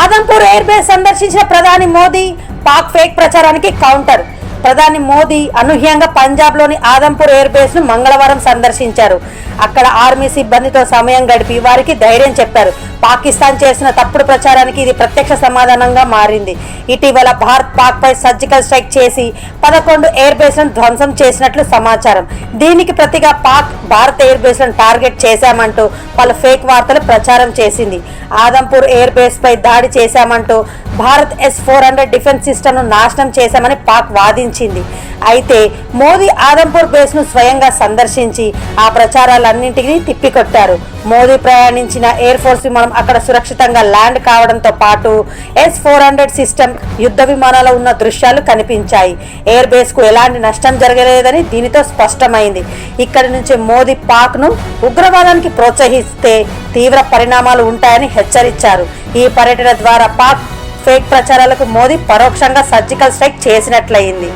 Adampur air base సందర్శించిన ప్రధాని Modi Pak fake ప్రచారానికి కౌంటర్. ప్రధాని మోదీ అనూహ్యంగా పంజాబ్లోని ఆదంపూర్ ఎయిర్ బేస్ను మంగళవారం సందర్శించారు. అక్కడ ఆర్మీ సిబ్బందితో సమయం గడిపి వారికి ధైర్యం చెప్పారు. పాకిస్తాన్ చేసిన తప్పుడు ప్రచారానికి ఇది ప్రత్యక్ష సమాధానంగా మారింది. ఇటీవల భారత్ పాక్ పై సర్జికల్ స్ట్రైక్ చేసి పదకొండు ఎయిర్ బేస్లను ధ్వంసం చేసినట్లు సమాచారం. దీనికి ప్రతిగా పాక్ భారత్ ఎయిర్ బేస్లను టార్గెట్ చేశామంటూ పలు ఫేక్ వార్తలు ప్రచారం చేసింది. ఆదంపూర్ ఎయిర్ బేస్ పై దాడి చేశామంటూ Bharat S four hundred defence సిస్టమ్ను నాశనం చేశామని పాక్ వాదించింది. అయితే మోదీ ఆదంపూర్ బేస్ను స్వయంగా సందర్శించి ఆ ప్రచారాలన్నింటినీ తిప్పికొట్టారు. మోదీ ప్రయాణించిన ఎయిర్ ఫోర్స్ విమానం అక్కడ సురక్షితంగా ల్యాండ్ కావడంతో పాటు ఎస్ ఫోర్ హండ్రెడ్ సిస్టమ్ యుద్ధ విమానాలు ఉన్న దృశ్యాలు కనిపించాయి. ఎయిర్ బేస్కు ఎలాంటి నష్టం జరగలేదని దీనితో స్పష్టమైంది. ఇక్కడి నుంచి మోదీ పాక్ను ఉగ్రవాదానికి ప్రోత్సహిస్తే తీవ్ర పరిణామాలు ఉంటాయని హెచ్చరించారు. ఈ పర్యటన ద్వారా పాక్ ఫేక్ ప్రచారాలకు మోదీ పరోక్షంగా సర్జికల్ స్ట్రైక్ చేసినట్లయింది.